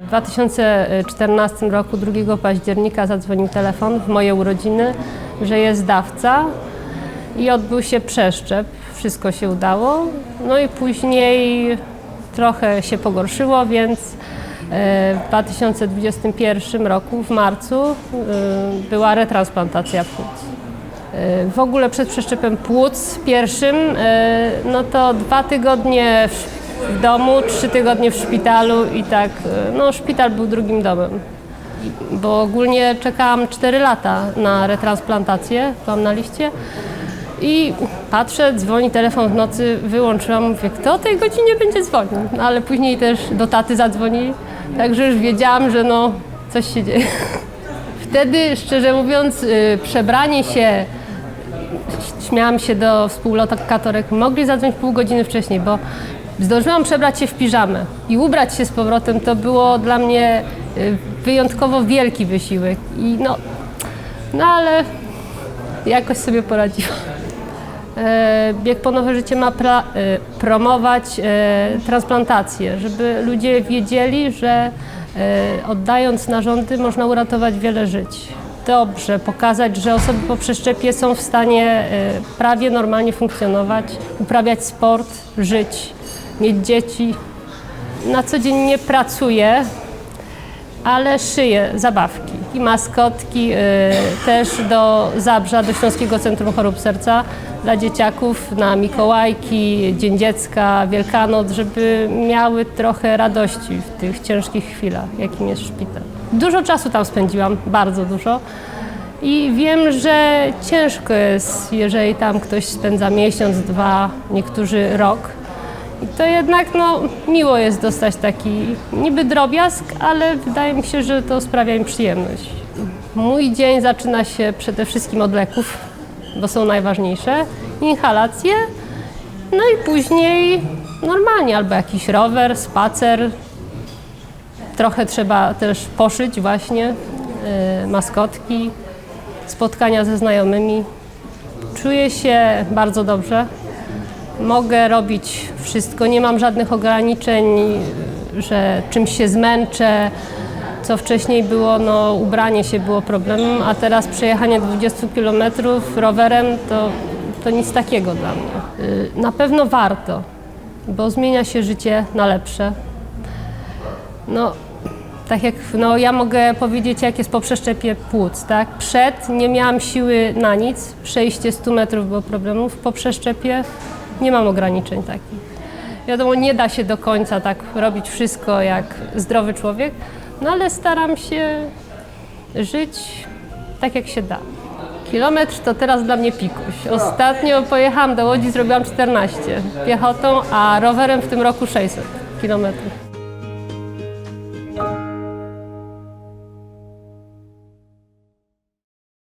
W 2014 roku 2 października zadzwonił telefon w moje urodziny, że jest dawca i odbył się przeszczep. Wszystko się udało. No i później trochę się pogorszyło, więc e, w 2021 roku w marcu e, była retransplantacja płuc. E, W ogóle przed przeszczepem płuc pierwszym, no to dwa tygodnie w w domu, trzy tygodnie w szpitalu i tak, e, no szpital był drugim domem. Bo ogólnie czekałam 4 lata na retransplantację, byłam na liście i patrzę, dzwoni telefon w nocy, wyłączyłam, mówię, kto o tej godzinie będzie dzwonił? No ale później też do taty zadzwonili, także już wiedziałam, że no coś się dzieje. Wtedy, szczerze mówiąc, y, przebranie się śmiałam się do współlokatorek, mogli zadzwonić pół godziny wcześniej, bo zdążyłam przebrać się w piżamę i ubrać się z powrotem. To było dla mnie y, wyjątkowo wielki wysiłek. I no, no ale jakoś sobie poradziłam. E, Bieg po Nowe Życie ma pra, e, promować e, transplantację, żeby ludzie wiedzieli, że oddając narządy można uratować wiele żyć. Dobrze pokazać, że osoby po przeszczepie są w stanie prawie normalnie funkcjonować, uprawiać sport, żyć, mieć dzieci. Na co dzień nie pracuję, ale szyję zabawki i maskotki y, też do Zabrza, do Śląskiego Centrum Chorób Serca dla dzieciaków na Mikołajki, Dzień Dziecka, Wielkanoc, żeby miały trochę radości w tych ciężkich chwilach, jakim jest szpital. Dużo czasu tam spędziłam, bardzo dużo. I wiem, że ciężko jest, jeżeli tam ktoś spędza miesiąc, dwa, niektórzy rok. To jednak no, miło jest dostać taki niby drobiazg, ale wydaje mi się, że to sprawia im przyjemność. Mój dzień zaczyna się przede wszystkim od leków, bo są najważniejsze, inhalacje, no i później normalnie albo jakiś rower, spacer. Trochę trzeba też poszyć właśnie, y, maskotki, spotkania ze znajomymi. Czuję się bardzo dobrze. Mogę robić wszystko, nie mam żadnych ograniczeń, że czymś się zmęczę. Co wcześniej było, no ubranie się było problemem, a teraz przejechanie 20 km rowerem to, to nic takiego dla mnie. Y, Na pewno warto, bo zmienia się życie na lepsze. No, tak jak no, ja mogę powiedzieć, jak jest po przeszczepie płuc, tak? Przed nie miałam siły na nic, przejście 100 metrów było problemów, po przeszczepie nie mam ograniczeń takich. Wiadomo, nie da się do końca tak robić wszystko jak zdrowy człowiek, no ale staram się żyć tak, jak się da. Kilometr to teraz dla mnie pikuś. Ostatnio pojechałam do Łodzi, zrobiłam 14 piechotą, a rowerem w tym roku 600 kilometrów.